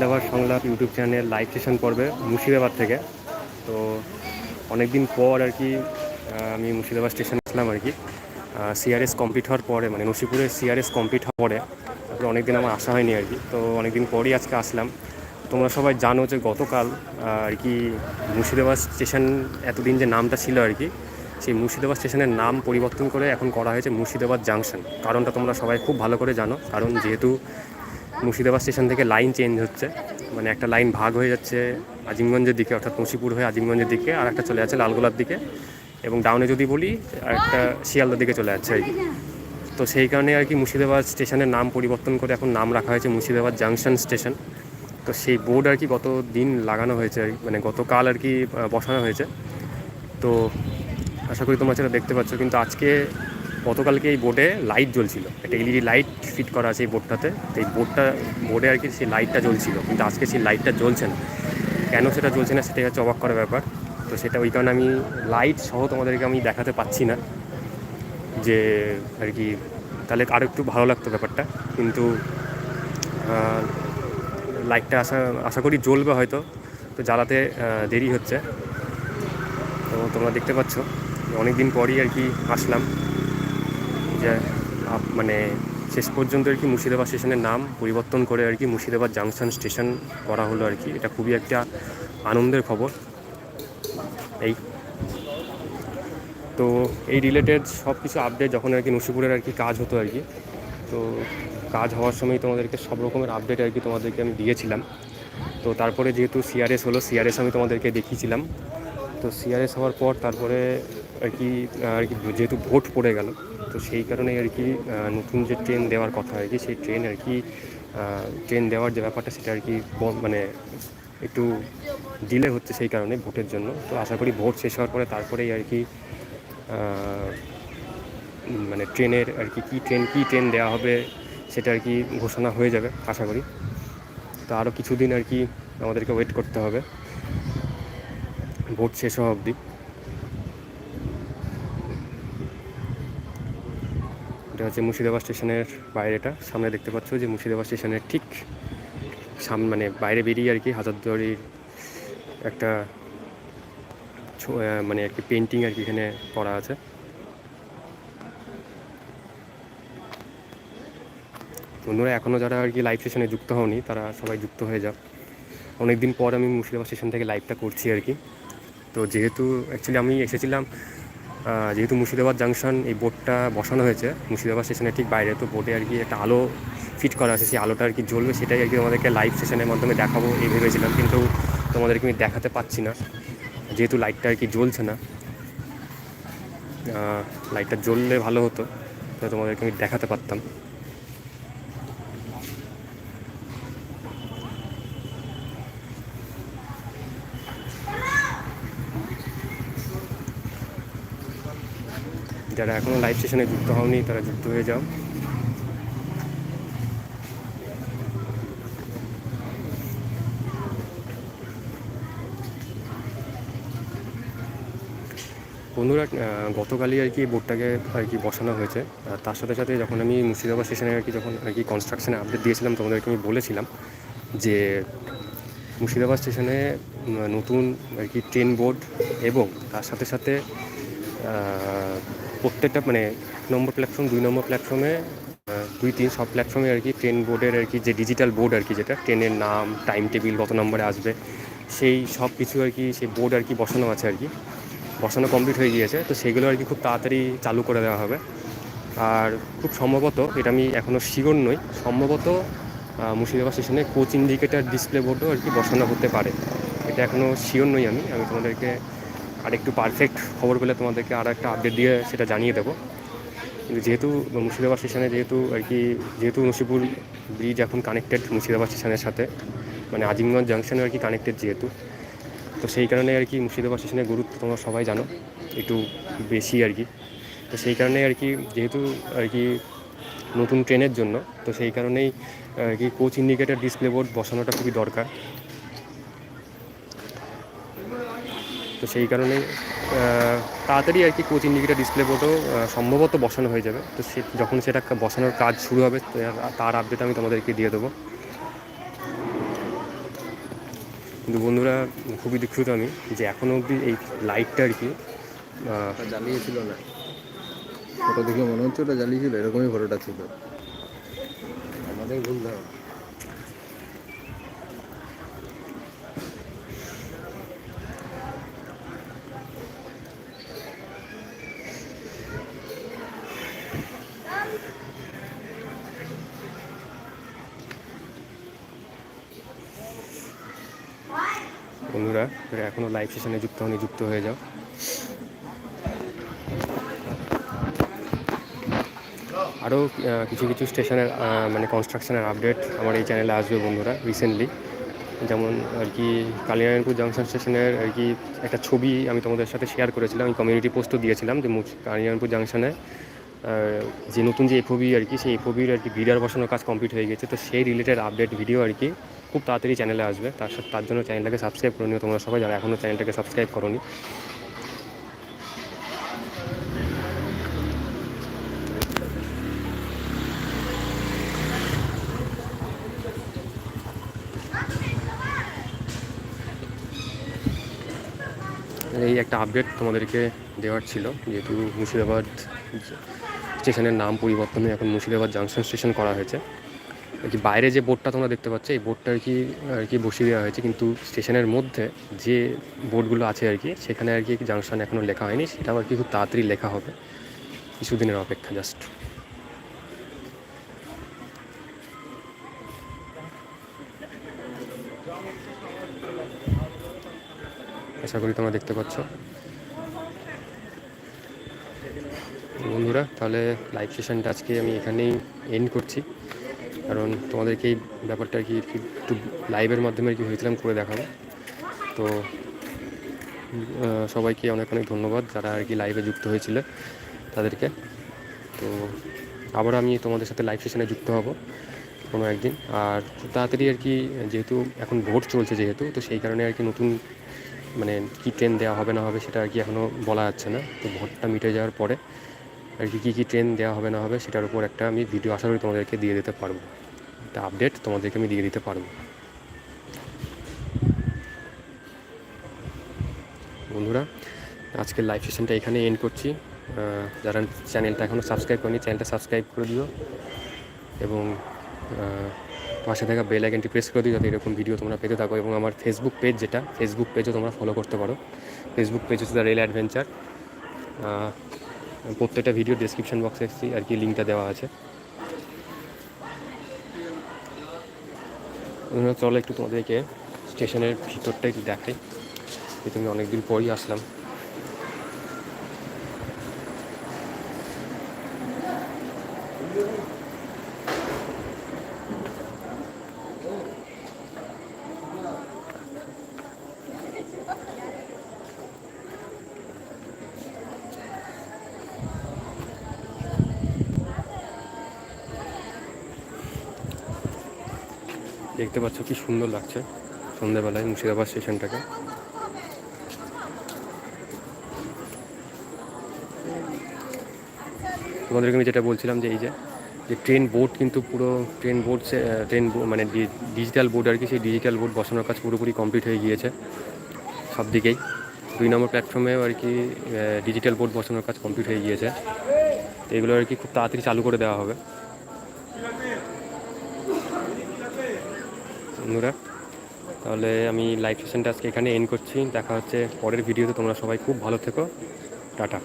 লাভার সংলাপ YouTube channel live session পর্বে মুর্শিদাবাদ থেকে। তো অনেক দিন পর আর কি আমি মুর্শিদাবাদ স্টেশন আসলাম আর কি। সিআরএস কমপ্লিট হওয়ার পরে মানে নসিপুরের সিআরএস কমপ্লিট হওয়ার পরে, তারপরে অনেক দিন আমার আসা হয়নি আর কি। তো অনেক দিন পরই আজকে আসলাম। তোমরা সবাই জানো যে গতকাল আর কি মুর্শিদাবাদ স্টেশন এতদিন যে নামটা ছিল আর কি, সেই মুর্শিদাবাদ স্টেশনের নাম পরিবর্তন করে এখন করা হয়েছে মুর্শিদাবাদ জাংশন। কারণটা তোমরা সবাই খুব ভালো করে জানো। কারণ যেহেতু মুর্শিদাবাদ স্টেশন থেকে লাইন চেঞ্জ হচ্ছে। মানে একটা লাইন ভাগ হয়ে যাচ্ছে আজিমগঞ্জের দিকে, অর্থাৎ মুর্শিপুর হয়ে আজিমগঞ্জের দিকে, আর একটা চলে যাচ্ছে লালগোলার দিকে। এবং ডাউনে যদি বলি আর একটা শিয়ালদার দিকে চলে যাচ্ছে। তো সেই কারণে আর কি মুর্শিদাবাদ স্টেশনের নাম পরিবর্তন করে এখন নাম রাখা হয়েছে মুর্শিদাবাদ জাংশন স্টেশন। তো সেই বোর্ড আর কি গত দিন লাগানো হয়েছে মানে গতকাল আর কি বসানো হয়েছে। তো আশা করি তোমরা সেটা দেখতে পাচ্ছ। কিন্তু আজকে গতকালকে এই বোর্ডে লাইট জ্বলছিল। একটা এলইডি লাইট ফিট করা আছে এই বোর্ডটাতে। তো এই বোর্ডটা, বোর্ডে আর কি সেই লাইটটা জ্বলছিল। কিন্তু আজকে সেই লাইটটা জ্বলছে না। কেন সেটা জ্বলছে না সেটাই হচ্ছে অবাক করার ব্যাপার। তো সেটা ওই কারণে আমি লাইট সহ তোমাদেরকে আমি দেখাতে পাচ্ছি না। যে আর কি, তাহলে আরও একটু ভালো লাগতো ব্যাপারটা। কিন্তু লাইটটা আশা আশা করি জ্বলবে হয়তো। তো জ্বালাতে দেরি হচ্ছে। তো তোমরা দেখতে পাচ্ছ অনেক দিন পরই আর কি আসলাম। যে মানে শেষ পর্যন্ত আর কি মুর্শিদাবাদ স্টেশনের নাম পরিবর্তন করে আর কি মুর্শিদাবাদ জাংশন স্টেশন করা হলো আর কি। এটা খুবই একটা আনন্দের খবর। এই। তো এই রিলেটেড সব কিছু আপডেট যখন আর কি নসিপুরের আর কি কাজ হতো আর কি, তো কাজ হওয়ার সময় তোমাদেরকে সব রকমের আপডেট আর কি তোমাদেরকে আমি দিয়েছিলাম। তো তারপরে যেহেতু সিআরএস হলো সিআরএস আমি তোমাদেরকে দেখিয়েছিলাম। তো সিআরএস হওয়ার পর তারপরে আর কি আর কি যেহেতু ভোট পড়ে গেল তো সেই কারণেই আর কি নতুন যে ট্রেন দেওয়ার কথা আর কি, সেই ট্রেন আর কি ট্রেন দেওয়ার যে ব্যাপারটা সেটা আর কি মানে একটু ডিলে হচ্ছে সেই কারণে ভোটের জন্য। তো আশা করি ভোট শেষ হওয়ার পরে তারপরেই আর কি মানে ট্রেনের আর কি কী ট্রেন কী ট্রেন দেওয়া হবে সেটা আর কি ঘোষণা হয়ে যাবে, আশা করি। তো আরও কিছুদিন আর কি আমাদেরকে ওয়েট করতে হবে। ভোট শেষ হওয়া অবধি। এটা হচ্ছে মুর্শিদাবাদ স্টেশনের বাইরেটা। সামনে দেখতে পাচ্ছ যে মুর্শিদাবাদ স্টেশনের ঠিক সাম মানে বাইরে বেরিয়ে আর কি হাজারদুয়ারির একটা মানে একটি পেন্টিং আর কি এখানে করা আছে। বন্ধুরা এখনও যারা আর কি লাইভ সেশনে যুক্ত হওনি, তারা সবাই যুক্ত হয়ে যাও। অনেক দিন পর আমি মুর্শিদাবাদ স্টেশন থেকে লাইভটা করছি আর কি। তো যেহেতু অ্যাকচুয়ালি আমি এসেছিলাম যেহেতু মুর্শিদাবাদ জাংশন, এই বোর্ডটা বসানো হয়েছে। মুর্শিদাবাদ স্টেশনের ঠিক বাইরে। তো বোর্ডে আর কি একটা আলো ফিট করা আছে, সেই আলোটা আর কি জ্বলবে, সেটাই আর কি তোমাদেরকে লাইভ স্টেশনের মাধ্যমে দেখাবো, এই ভেবেছিলাম। কিন্তু তোমাদেরকে আমি দেখাতে পাচ্ছি না। যেহেতু লাইটটা আর কি জ্বলছে না। লাইটটা জ্বললে ভালো হতো তো তোমাদেরকে আমি দেখাতে পারতাম। যারা এখনও লাইভ সেশনে যুক্ত হওনি, তারা যুক্ত হয়ে যাও। বন্ধুরা গতকালই আর কি বোর্ডটাকে আর কি বসানো হয়েছে। তার সাথে সাথে যখন আমি মুর্শিদাবাদ স্টেশনে আর কি যখন আর কি কনস্ট্রাকশনে আপডেট দিয়েছিলাম, তোমাদেরকে আমি বলেছিলাম যে মুর্শিদাবাদ স্টেশনে নতুন আর কি ট্রেন বোর্ড এবং তার সাথে সাথে প্রত্যেকটা মানে নম্বর প্ল্যাটফর্ম দুই নম্বর প্ল্যাটফর্মে দুই, তিন, সব প্ল্যাটফর্মে আর কি ট্রেন বোর্ডের আর কি, যে ডিজিটাল বোর্ড আর কি যেটা ট্রেনের নাম টাইম টেবিল কত নম্বরে আসবে, সেই সব কিছু আর কি, সেই বোর্ড আর কি বসানো আছে আর কি। বসানো কমপ্লিট হয়ে গিয়েছে, তো সেগুলো আর কি খুব তাড়াতাড়ি চালু করে দেওয়া হবে। আর খুব সম্ভবত, এটা আমি এখনও শিওর নই, সম্ভবত মুর্শিদাবাদ স্টেশনে কোচ ইন্ডিকেটার ডিসপ্লে বোর্ডও আর কি বসানো হতে পারে। এটা এখনও শিওর নই আমি আমি তোমাদেরকে আর একটু পারফেক্ট খবর পেলে তোমাদেরকে আর একটা আপডেট দিয়ে সেটা জানিয়ে দেবো। কিন্তু যেহেতু মুর্শিদাবাদ স্টেশনে যেহেতু আর কি, যেহেতু নসিপুর ব্রিজ এখন কানেক্টেড মুর্শিদাবাদ স্টেশনের সাথে মানে আজিমগঞ্জ জাংশনে আর কি কানেক্টেড যেহেতু, তো সেই কারণে আর কি মুর্শিদাবাদ স্টেশনের গুরুত্ব তোমরা সবাই জানো, একটু বেশি আর কি। তো সেই কারণে আর কি, যেহেতু আর কি নতুন ট্রেনের জন্য, তো সেই কারণেই আর কি কোচ ইন্ডিকেটার ডিসপ্লে বোর্ড বসানোটা খুবই দরকার। তো সেই কারণে তাড়াতাড়ি আর কি কোচ ইন্ডিকেটার ডিসপ্লে বোর্ডও সম্ভবত বসানো হয়ে যাবে। তো সে যখন সেটা বসানোর কাজ শুরু হবে তার আপডেট আমি তোমাদেরকে দিয়ে দেবো। কিন্তু বন্ধুরা, খুবই দুঃখিত আমি যে এখনও অবধি এই লাইটটা আর কি জ্বালিয়েছিল না। ফটো দেখে মনে হচ্ছে ওটা জ্বালিয়েছিল, এরকমই ফটোটা ছিল। আমাদের ভুল ধারণা। বন্ধুরা যারা এখনও লাইভ সেশনে যুক্ত হয়নি যুক্ত হয়ে যাও। আরও কিছু কিছু স্টেশনের মানে কনস্ট্রাকশনের আপডেট আমার এই চ্যানেলে আসবে বন্ধুরা রিসেন্টলি যেমন আর কি কালিয়ানপুর জাংশন স্টেশনের আর কি একটা ছবি আমি তোমাদের সাথে শেয়ার করেছিলাম, আমি কমিউনিটি পোস্টও দিয়েছিলাম যে কালিয়ানপুর জাংশনে যে নতুন যে এফওবি আর কি, সেই এফওবির আর কি বিডার বসানোর কাজ কমপ্লিট হয়ে গেছে, তো সেই রিলেটেড আপডেট ভিডিও আর কি খুব তাড়াতাড়ি চ্যানেলে আসবে। তার সাথে তার জন্য চ্যানেলটাকে সাবস্ক্রাইব করে নিও তোমরা সবাই। যারা এখনও চ্যানেলটাকে সাবস্ক্রাইব করোনি। এই একটা আপডেট তোমাদেরকে দেওয়ার ছিল। যেহেতু মুর্শিদাবাদ স্টেশনের নাম পরিবর্তনে এখন মুর্শিদাবাদ জাংশন স্টেশন করা হয়েছে। আর কি বাইরে যে বোর্ডটা তোমরা দেখতে পাচ্ছ, এই বোর্ডটা আর কি আর কি বসিয়ে দেওয়া হয়েছে। কিন্তু স্টেশনের মধ্যে যে বোর্ডগুলো আছে আর কি, সেখানে আর কি জাংশন এখনও লেখা হয়নি। সেটাও আর কি খুব তাড়াতাড়ি লেখা হবে। কিছুদিনের অপেক্ষা জাস্ট আশা করি তোমরা দেখতে পাচ্ছ। বন্ধুরা, তাহলে লাইভ সেশনটা আজকে আমি এখানেই এন্ড করছি। কারণ তোমাদেরকে এই ব্যাপারটা আর কি একটু লাইভের মাধ্যমে আর কি হয়েছিলাম, করে দেখাবো। তো সবাইকে অনেক অনেক ধন্যবাদ যারা আর কি লাইভে যুক্ত হয়েছিল তাদেরকে। তো আবার আমি তোমাদের সাথে লাইভ সেশনে যুক্ত হব কোনো একদিন। আর তাড়াতাড়ি আর কি, যেহেতু এখন ভোট চলছে যেহেতু, তো সেই কারণে আর কি নতুন মানে কী ট্রেন দেওয়া হবে না হবে সেটা আর কি এখনও বলা যাচ্ছে না। তো ভোটটা মিটে যাওয়ার পরে আর কি কী কী ট্রেন দেওয়া হবে না হবে সেটার উপর একটা আমি ভিডিও আশা করি তোমাদেরকে দিয়ে দিতে পারব। একটা আপডেট তোমাদেরকে আমি দিয়ে দিতে পারব। বন্ধুরা, আজকের লাইভ সেশনটা এখানে এন্ড করছি। যারা চ্যানেলটা এখনও সাবস্ক্রাইব করেনি চ্যানেলটা সাবস্ক্রাইব করে দিও এবং পাশে থাকা বেল আইকনটি প্রেস করে দিও যাতে এরকম ভিডিও তোমরা পেতে থাকো এবং আমার ফেসবুক পেজ যেটা ফেসবুক পেজও তোমরা ফলো করতে পারো। ফেসবুক পেজ হচ্ছে দ্য রেল অ্যাডভেঞ্চার প্রত্যেকটা ভিডিও ডিসক্রিপশন বক্সে আর কি লিঙ্কটা দেওয়া আছে। চলো একটু তোমাদেরকে স্টেশনের ভিতরটা একটু দেখাই। তুমি তুমি অনেকদিন পরই আসলাম। দেখতে পাচ্ছ কি সুন্দর লাগছে সন্ধ্যাবেলায় মুর্শিদাবাদ স্টেশনটাকে। তোমাদেরকে আমি যেটা বলছিলাম যে এই যে যে ট্রেন বোর্ড কিন্তু পুরো ট্রেন বোর্ড ট্রেন মানে ডিজিটাল বোর্ড আর কি, সেই ডিজিটাল বোর্ড বসানোর কাজ পুরোপুরি কমপ্লিট হয়ে গিয়েছে সব দিকেই। দুই নম্বর প্ল্যাটফর্মেও আর কি ডিজিটাল বোর্ড বসানোর কাজ কমপ্লিট হয়ে গিয়েছে। এগুলো আর কি খুব তাড়াতাড়ি চালু করে দেওয়া হবে। বন্ধুরা। তাহলে আমি লাইভ সেশনটা আজকে এখানে এন্ড করছি। দেখা হচ্ছে পরের ভিডিওতে তোমরা সবাই খুব ভালো থেকো। টাটা।